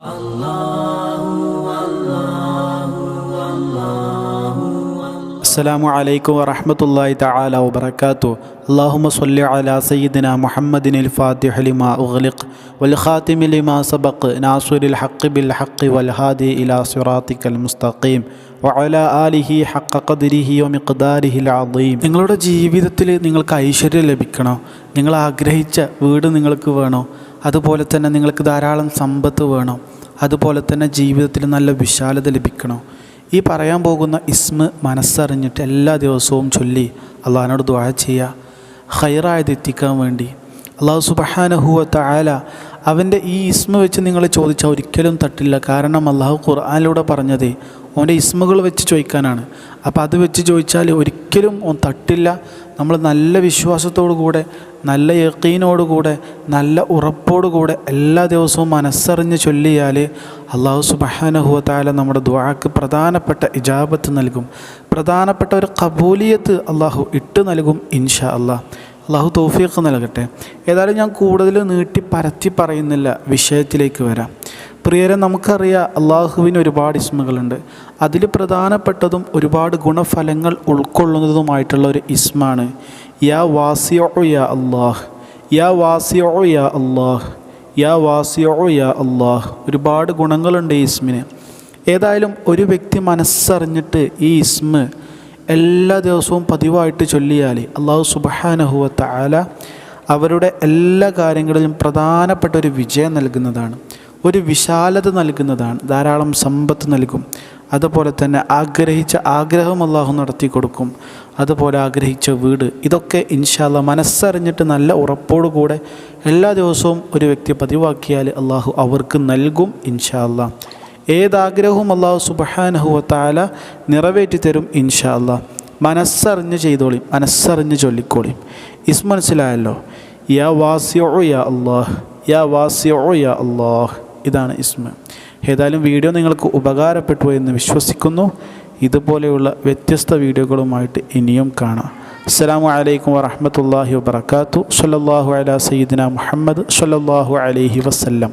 Allah السلام عليكم ورحمة الله تعالى وبركاته اللهم صل على سيدنا محمد الفاتح لما أغلق والخاتم لما سبق ناصر الحق بالحق والهادي إلى صراطك المستقيم وعلى آله حق قدره ومقداره العظيم നിങ്ങളുടെ ജീവിതത്തിൽ നിങ്ങൾക്ക് ഐശ്വര്യം ലഭിക്കണോ നിങ്ങൾ ആഗ്രഹിച്ച വീട് നിങ്ങൾക്ക് വേണോ അതുപോലെ തന്നെ നിങ്ങൾക്ക് ധാരാളം സമ്പത്ത് വേണോ അതുപോലെ തന്നെ ജീവിതത്തിൽ നല്ല വിശാലത ലഭിക്കണോ ഈ പറയാൻ പോകുന്ന ഇസ്മ മനസ്സറിഞ്ഞിട്ട് എല്ലാ ദിവസവും ചൊല്ലി അള്ളാഹിനോട് ദ്വാ ചെയ്യുക ഹൈറായത് എത്തിക്കാൻ വേണ്ടി. അള്ളാഹു സുബഹാനഹുവ തായാല അവന്റെ ഈ ഇസ്മ വെച്ച് നിങ്ങൾ ചോദിച്ചാൽ ഒരിക്കലും തട്ടില്ല. കാരണം അള്ളാഹു ഖുർആാനിലൂടെ പറഞ്ഞത് ഓന്റെ ഇസ്മകൾ വെച്ച് ചോദിക്കാനാണ്. അപ്പോൾ അത് വെച്ച് ചോദിച്ചാൽ ഒരിക്കലും ഓൻ തട്ടില്ല. നമ്മൾ നല്ല വിശ്വാസത്തോടു കൂടെ നല്ല യക്കീനോടുകൂടെ നല്ല ഉറപ്പോടുകൂടെ എല്ലാ ദിവസവും മനസ്സറിഞ്ഞ് ചൊല്ലിയാൽ അള്ളാഹു സുബഹാനഹുവത്താല നമ്മുടെ ദ്വാക്ക് പ്രധാനപ്പെട്ട ഇജാബത്ത് നൽകും. പ്രധാനപ്പെട്ട ഒരു കബൂലിയത്ത് അള്ളാഹു ഇട്ട് നൽകും ഇൻഷാ അള്ളാഹ് അള്ളാഹു തോഫിയൊക്കെ നൽകട്ടെ. ഏതായാലും ഞാൻ കൂടുതൽ നീട്ടി പരത്തി പറയുന്നില്ല. വിഷയത്തിലേക്ക് വരാം. പ്രിയരെ നമുക്കറിയാം അള്ളാഹുവിന് ഒരുപാട് ഇസ്മകളുണ്ട്. അതിൽ പ്രധാനപ്പെട്ടതും ഒരുപാട് ഗുണഫലങ്ങൾ ഉൾക്കൊള്ളുന്നതുമായിട്ടുള്ള ഒരു ഇസ്മാണ്. യാ വാസിയോ യാ അള്ളാഹ്. യാ വാസിയോ യാ അള്ളാഹ്. യാ വാസിയോ യാ അള്ളാഹ് ഒരുപാട് ഗുണങ്ങളുണ്ട് ഈ ഇസ്മിന്. ഏതായാലും ഒരു വ്യക്തി മനസ്സറിഞ്ഞിട്ട് ഈ ഇസ്മ് എല്ലാ ദിവസവും പതിവായിട്ട് ചൊല്ലിയാൽ അള്ളാഹു സുബഹാനഹുവത്ത് ആല അവരുടെ എല്ലാ കാര്യങ്ങളിലും പ്രധാനപ്പെട്ട ഒരു വിജയം നൽകുന്നതാണ്. ഒരു വിശാലത നൽകുന്നതാണ് ധാരാളം സമ്പത്ത് നൽകും. അതുപോലെ തന്നെ ആഗ്രഹിച്ച ആഗ്രഹം അള്ളാഹു നടത്തി കൊടുക്കും. അതുപോലെ ആഗ്രഹിച്ച വീട്. ഇതൊക്കെ ഇൻഷാല്ല മനസ്സറിഞ്ഞിട്ട് നല്ല ഉറപ്പോടുകൂടെ എല്ലാ ദിവസവും ഒരു വ്യക്തി പതിവാക്കിയാൽ അള്ളാഹു അവർക്ക് നൽകും ഇൻഷാല്ല ഏതാഗ്രഹവും അള്ളാഹു സുബഹാനഹുവത്താല നിറവേറ്റി തരും ഇൻഷാല്ല മനസ്സറിഞ്ഞ് ചെയ്തോളിയും മനസ്സറിഞ്ഞ് ചൊല്ലിക്കോളിയും ഇസ് മനസ്സിലായല്ലോ? യാ വാസിയോ യാ അള്ളാഹ് യാ വാസിയോ യാ അള്ളാഹ് ഇതാണ് ഇസ്മ. ഏതായാലും വീഡിയോ നിങ്ങൾക്ക് ഉപകാരപ്പെട്ടു എന്ന് വിശ്വസിക്കുന്നു. ഇതുപോലെയുള്ള വ്യത്യസ്ത വീഡിയോകളുമായിട്ട് ഇനിയും കാണാം. അസ്സാം വലൈക്കും വറഹമത്തല്ലാഹി വാത്തു സല്ലാഹു അല സയ്യിദിന മുഹമ്മദ് സല്ലാഹു അലൈഹി വസ്ല്ലം.